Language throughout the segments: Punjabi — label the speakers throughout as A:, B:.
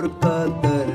A: वृत्ततर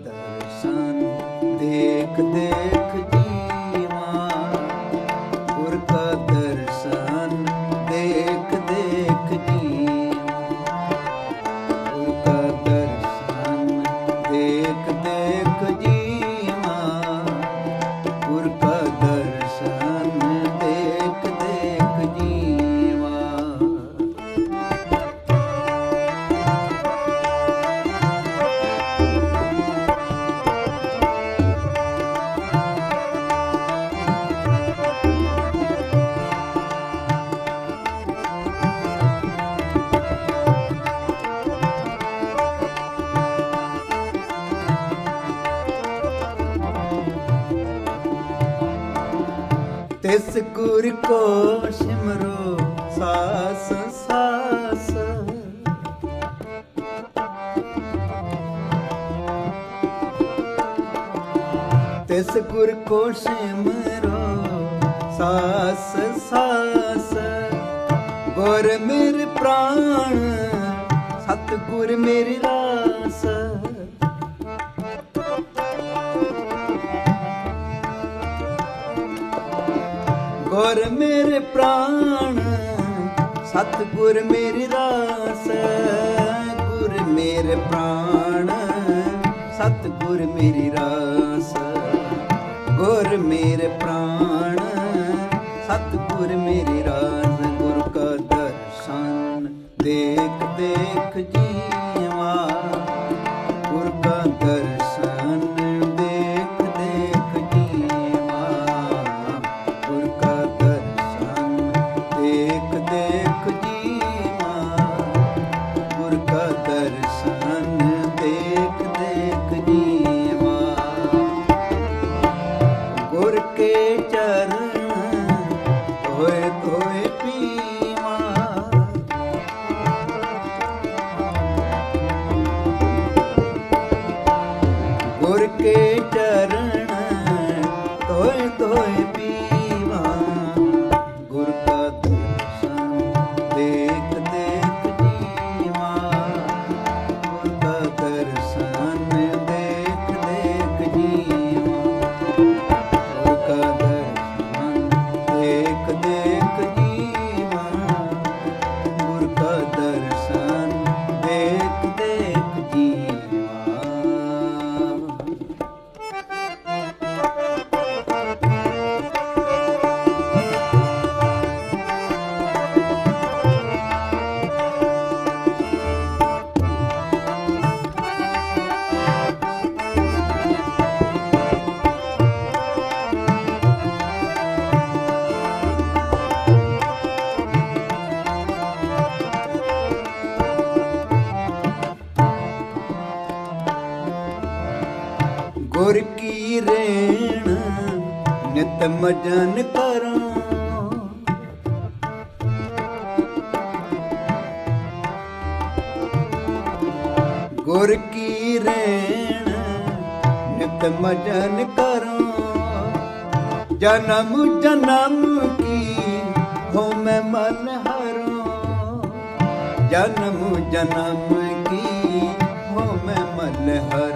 A: ਦਰਸ਼ਨ ਦੇਖਦੇ ਤਿਸ ਗੁਰ ਕੋ ਸਿਮਰੋ, ਸਾਸ ਸਾਸ। ਗੁਰ ਮੇਰ ਪ੍ਰਾਣ ਸਤ ਗੁਰ ਮੇਰੀ ਰਾਸ। ਗੁਰ ਮੇਰੇ ਪ੍ਰਾਣ ਸਤ ਗੁਰ ਮੇਰੀ ਰਾਸ। ਗੁਰ ਮੇਰੇ ਪ੍ਰਾਣ ਸਤ ਗੁਰ ਮੇਰੀ ਰਾਸ। ਗੁਰ ਮੇਰੇ ਪ੍ਰਾਣ ਸਤਿਗੁਰ ਮੇਰੇ ਰਾਜ ਗੁਰ ਕਾ ਦਰਸ਼ਨ ਦੇਖ ਦੇਖ ਜੀ। ਗੁਰ ਕੀ ਰੇਣ ਨਿਤ ਮਜਨ ਕਰਾਂ। ਗੁਰ ਕੀ ਰੇਣ ਨਿਤ ਮਜਨ ਕਰਾਂ। ਜਨਮ ਜਨਮ ਕੀ ਹੋ ਮੈਂ ਮਨ ਹਰਾਂ? ਜਨਮ ਜਨਮ ਕੀ ਹੋ ਮੈਂ ਮਨ ਹਰਾਂ?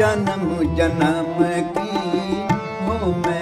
A: ਜਨਮ ਜਨਮ ਕੀ ਹੋ ਮੈਂ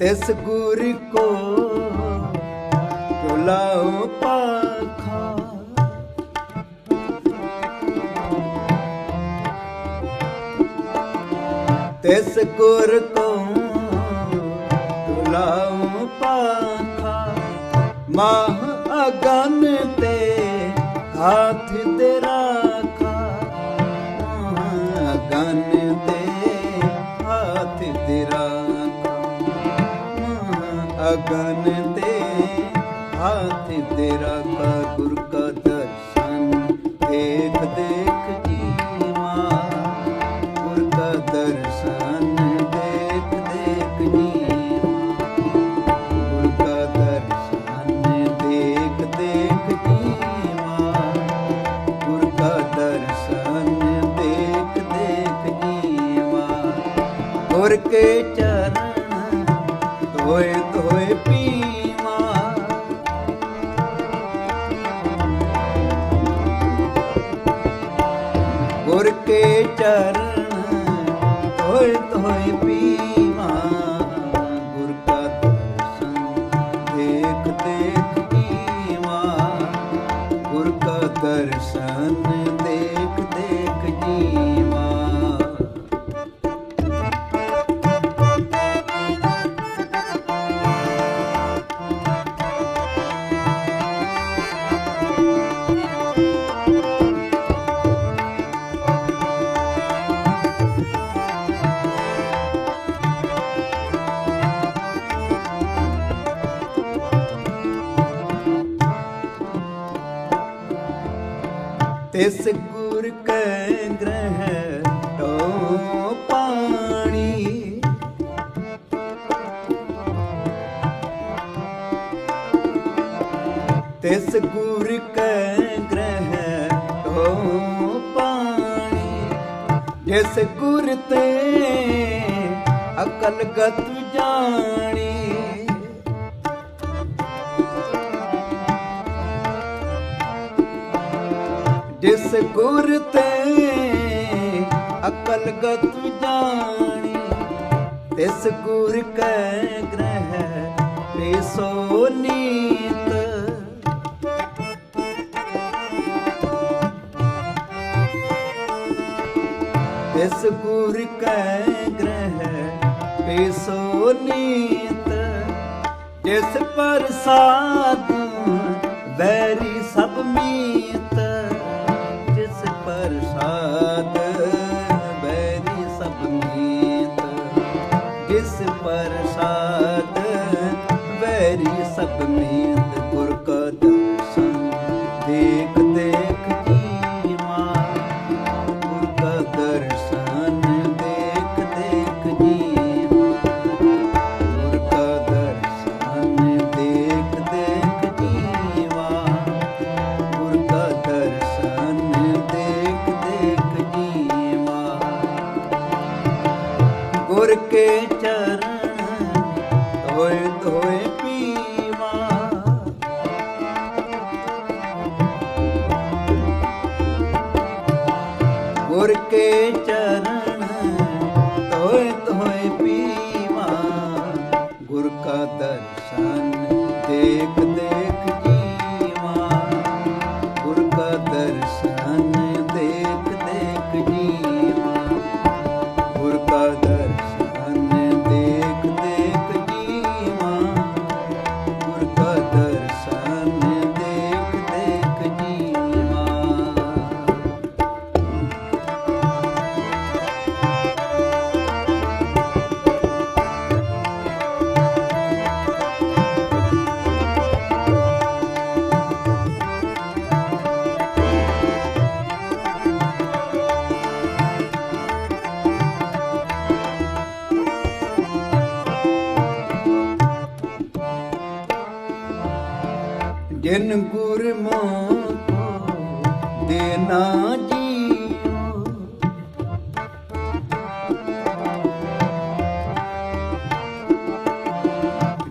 A: ਤਿਸ ਗੁਰ ਕੋ ਜੋ ਲਾਉ ਪਾਖਾ? ਤਿਸ ਗੁਰ ਕੋ ਜੋ ਲਾਉ ਪਾਖਾ? ਮਾਹ ਅਗਨ ਤੇ ਹਾਥ ਤੇਰਾ ਅਗਨ ਤੇ ਹਾਥ ਤੇਰਾ ਕਾ ਗੁਰ ਕਾ ਦਰਸ਼ਨ ਦੇਖ ਤਿਸ ਗੁਰ ਕੈ ਗ੍ਰਹਿ ਟੋ ਪਾਣੀ। ਤਿਸ ਗੁਰ ਕੈ ਗ੍ਰਹਿ ਟੋ ਪਾਣੀ। ਜਿਸ ਗੁਰ ਤੇ ਅਕਲ ਗਤ ਜਾਣੀ ਜਿਸ ਗੁਰ ਤੇ ਅਕਲ ਗਤ ਜਾਣੀ, ਤਿਸ ਗੁਰ ਕੈ ਗ੍ਰਹਿ ਪੇਸੋ ਨੀਤ। ਤਿਸ ਗੁਰ ਕੈ ਗ੍ਰਹਿ ਪੇਸੋ ਨੀਤ, ਜਿਸ ਪ੍ਰਸਾਦ ਵੈਰੀ ਸਭ ਮੀਤ। ਗੁਰ ਜਿਨ ਗੁਰਮੁਖ ਦੇਨਾ ਜੀਓ।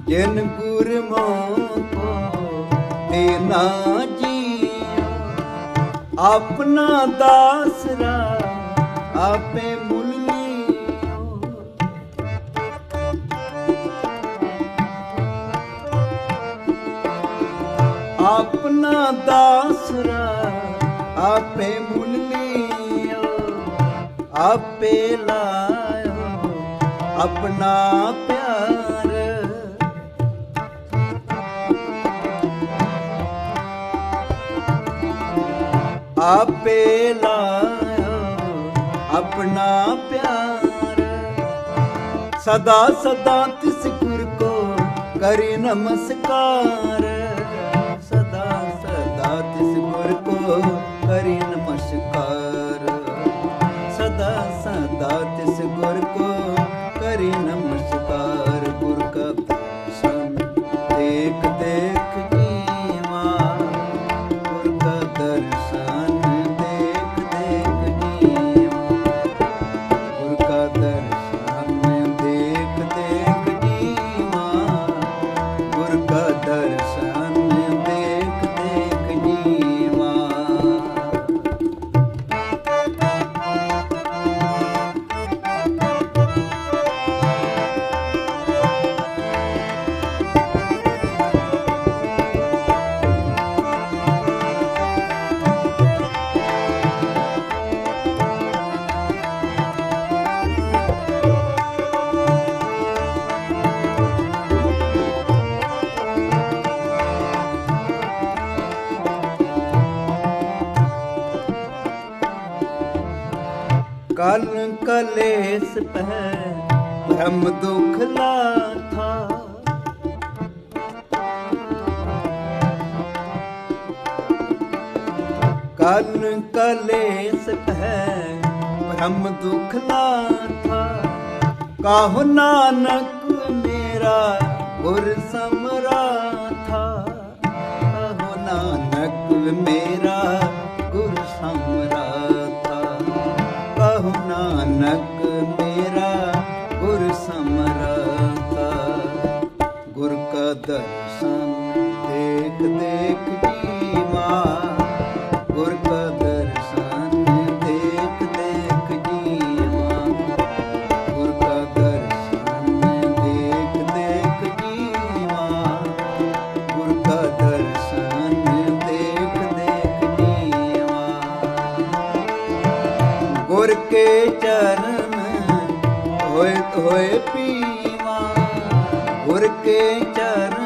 A: ਜਿਨ ਗੁਰਮੁਖ ਦੇਨਾ ਜੀਓ। ਆਪਣਾ ਦਾਸਰਾ ਆਪੇ ਆਪਣਾ ਦਾਸਰਾ ਆਪੇ ਮੁੱਲ ਲਿਓ ਆਪੇ ਲਾਇਓ ਆਪਣਾ ਪਿਆਰ। ਆਪੇ ਲਾਇਓ ਆਪਣਾ ਪਿਆਰ। ਸਦਾ ਸਦਾ ਤਿਸ ਗੁਰ ਕੋ ਕਰੀ ਨਮਸਕਾਰ। कलेस पर दुखला था। कन कलेस पर दुखला था। कहो नानक मेरा गुर समरा था। कहो नानक मेरा ਦਰਸ਼ਨ ਦੇਖ ਦੇਖ ਜੀਵਾ, ਗੁਰ ਕਾ ਦਰਸ਼ਨ ਦੇਖ ਦੇਖ ਜੀਵਾ। ਗੁਰ ਕਾ ਦਰਸ਼ਨ ਦੇਖ ਦੇਖ ਜੀਵਾ। ਗੁਰ ਕਾ ਦਰਸ਼ਨ ਦੇਖ ਦੇਖ ਜੀ ਮਾਂ ਗੁਰ ਕੇ ਚਰਨ ਹੋਏ ਹੋਏ ਪੀਵਾ। ਗੁਰ ਕੇ ਚਰਨ